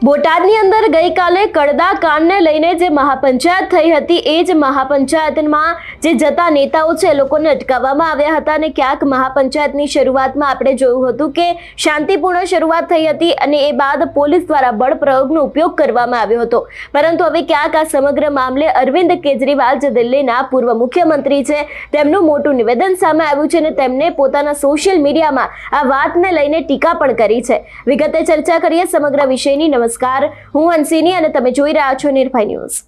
બોટાદની અંદર ગઈકાલે કડદા કાંડને લઈને જે મહાપંચાયત થઈ હતી એ જ મહાપંચાયતમાં જે જતા નેતાઓ છે એ લોકોને અટકાવવામાં આવ્યા હતા અને ક્યાંક મહાપંચાયતની શરૂઆતમાં આપણે જોયું હતું કે શાંતિપૂર્ણ શરૂઆત થઈ હતી અને એ બાદ પોલીસ દ્વારા બળ પ્રયોગનો ઉપયોગ કરવામાં આવ્યો હતો. પરંતુ હવે ક્યાંક આ સમગ્ર મામલે અરવિંદ કેજરીવાલ જે દિલ્હીના પૂર્વ મુખ્યમંત્રી છે, તેમનું મોટું નિવેદન સામે આવ્યું છે અને તેમને પોતાના સોશિયલ મીડિયામાં આ વાતને લઈને ટીકા પણ કરી છે. વિગતે ચર્ચા કરીએ સમગ્ર વિષયની. નમસ્કાર. હું હંસિની અને તમે જોઈ રહ્યા છો નિર્ભય ન્યૂઝ.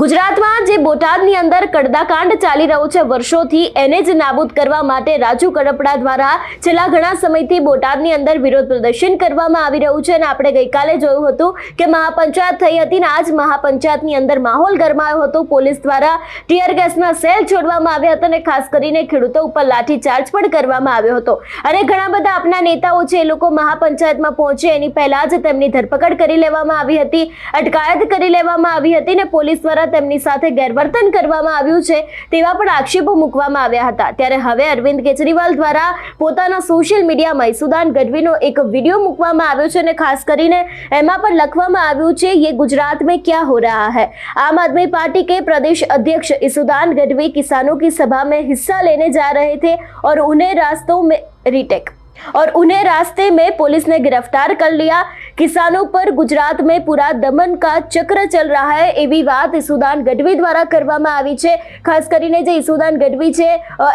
ગુજરાતમાં જે બોટાદની અંદર કડદાકાંડ ચાલી રહ્યો છે, વર્ષોથી એને જ નાબૂદ કરવા માટે રાજુ કડપડા દ્વારા છેલ્લા ઘણા સમયથી બોટાદની અંદર વિરોધ પ્રદર્શન કરવામાં આવી રહ્યું છે અને આપણે ગઈકાલે જોયું હતું કે મહાપંચાયત થઈ હતી ને આજ મહાપંચાયતની અંદર માહોલ ગરમાયો હતો. પોલીસ દ્વારા ટીયર ગેસના સેલ છોડવામાં આવ્યા હતા અને ખાસ કરીને ખેડૂતો ઉપર લાઠીચાર્જ પણ કરવામાં આવ્યો હતો. અને ઘણા બધા આપના નેતાઓ છે, એ લોકો મહાપંચાયતમાં પહોંચે, એની પહેલા જ તેમની ધરપકડ કરી લેવામાં આવી હતી, અટકાયત કરી લેવામાં આવી હતી ને પોલીસ દ્વારા તેમની સાથે ગેરવર્તન કરવામાં આવ્યું છે તેવા પણ આક્ષેપો મૂકવામાં આવ્યા હતા ત્યારે હવે અરવિંદ કેજરીવાલ દ્વારા પોતાના સોશિયલ મીડિયામાં ઈસુદાન ગઢવીનો એક વિડીયો મૂકવામાં આવ્યો છે અને ખાસ કરીને એમાં પણ લખવામાં આવ્યું છે ये गुजरात में क्या हो रहा है आम आदमी पार्टी के प्रदेश अध्यक्ष ईसुदान गढ़वी किसानों की सभा में हिस्सा लेने जा रहे थे और उन्हें रास्तों में रिटेक और उन्हें रास्ते में पुलिस ने गिरफ्तार कर लिया કિસાનો પર ગુજરાત में પૂરા દમન કા ચક્ર ચલ રહા હૈ એવી વાત ઈસુદાન ગઢવી દ્વારા કરવામાં આવી છે ખાસ કરીને જે ઈસુદાન ગઢવી છે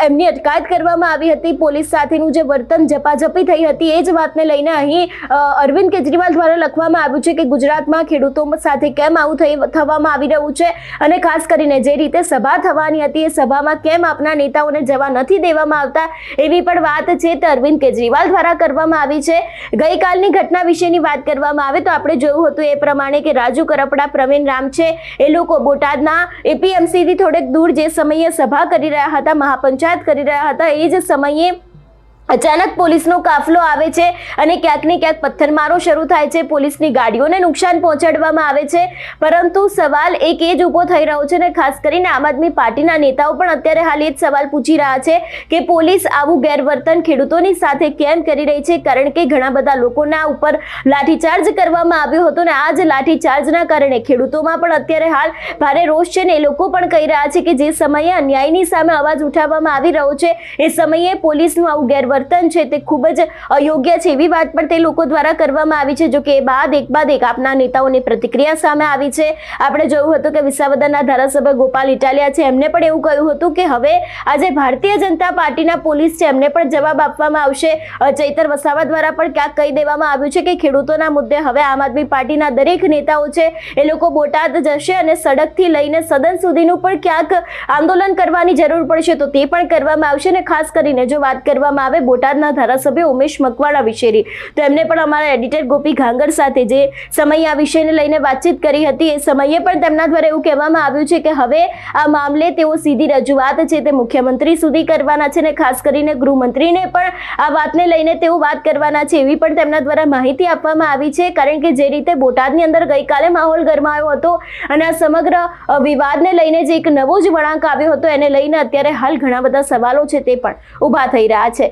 એમની અટકાયત કરવામાં આવી હતી પોલીસ સાથેનું જે વર્તન ઝપાઝપી થઈ હતી, એ જ વાતને લઈને અહીં અરવિંદ કેજરીવાલ દ્વારા લખવામાં આવ્યું છે કે ગુજરાતમાં ખેડૂતો સાથે કેમ આવું થઈ, થવામાં આવી રહ્યું છે અને ખાસ કરીને જે રીતે સભા થવાની હતી, એ સભામાં કેમ આપના નેતાઓને જવા નથી દેવામાં આવતા, એવી પણ વાત છે તે અરવિંદ કેજરીવાલ દ્વારા કરવામાં આવી છે. ગઈકાલની ઘટના વિશેની વાત કરવામાં આવે તો આપણે જોયું હતું એ પ્રમાણે કે રાજુ કરપડા, પ્રવીણ રામ છે, એ લોકો બોટાદના એપીએમસીથી થોડેક દૂર જે સમયે સભા કરી રહ્યા હતા, મહાપંચાયત કરી રહ્યા હતા, એ જ સમયે અચાનક પોલીસનો કાફલો આવે છે અને ક્યાંક ને ક્યાંક પથ્થરમારો શરૂ થાય છે. પોલીસની ગાડીઓને નુકસાન પહોંચાડવામાં આવે છે. પરંતુ સવાલ એક એ જ ઊભો થઈ રહ્યો છે ને ખાસ કરીને આમ આદમી પાર્ટીના નેતાઓ પણ અત્યારે હાલ એ જ સવાલ પૂછી રહ્યા છે કે પોલીસ આવું ગેરવર્તન ખેડૂતોની સાથે કેમ કરી રહી છે? કારણ કે ઘણા બધા લોકોના ઉપર લાઠીચાર્જ કરવામાં આવ્યો હતો ને આ જ લાઠીચાર્જના કારણે ખેડૂતોમાં પણ અત્યારે હાલ ભારે રોષ છે ને એ લોકો પણ કહી રહ્યા છે કે જે સમયે અન્યાયની સામે અવાજ ઉઠાવવામાં આવી રહ્યો છે, એ સમયે પોલીસનું આવું ગેરવર્તન છે તે ખૂબ જ અયોગ્ય છે એવી વાત પણ તે લોકો દ્વારા કરવામાં આવી છે, જો કે એ બાદ, એક બાદ એક આપના નેતાઓની પ્રતિક્રિયા સામે આવી છે. આપણે જોયું હતું કે વિસાવદરના ધારાસભ્ય ગોપાલ ઇટાલિયા છે, એમને પણ એવું કહ્યું હતું કે હવે આજે ભારતીય જનતા પાર્ટીના પોલીસ છે, એમને પણ જવાબ આપવામાં આવશે. ચૈતર વસાવા દ્વારા પણ ક્યાંક કહી દેવામાં આવ્યું છે કે ખેડૂતોના મુદ્દે હવે આમ આદમી પાર્ટીના દરેક નેતાઓ છે, એ લોકો બોટાદ જશે અને સડકથી લઈને સદન સુધીનું પણ ક્યાંક આંદોલન કરવાની જરૂર પડશે, તો તે પણ કરવામાં આવશે અને ખાસ કરીને જો વાત કરવામાં આવે બોટાદના ધારાસભ્ય ઉમેશ મકવાણા વિશેની તો એમને પણ અમારા એડિટર ગોપી ઘાંગર સાથે જે સમયે આ વિષયને લઈને વાતચીત કરી હતી, એ સમયે પણ તેમના દ્વારા એવું કહેવામાં આવ્યું છે કે હવે આ મામલે તેઓ સીધી રજૂઆત છે તે મુખ્યમંત્રી સુધી કરવાના છે અને ખાસ કરીને ગૃહમંત્રીને પણ આ વાતને લઈને તેઓ વાત કરવાના છે એવી પણ તેમના દ્વારા માહિતી આપવામાં આવી છે. કારણ કે જે રીતે બોટાદની અંદર ગઈકાલે માહોલ ગરમાયો હતો અને આ સમગ્ર વિવાદને લઈને જે એક નવો જ વળાંક આવ્યો હતો, એને લઈને અત્યારે હાલ ઘણા બધા સવાલો છે તે પણ ઊભા થઈ રહ્યા છે.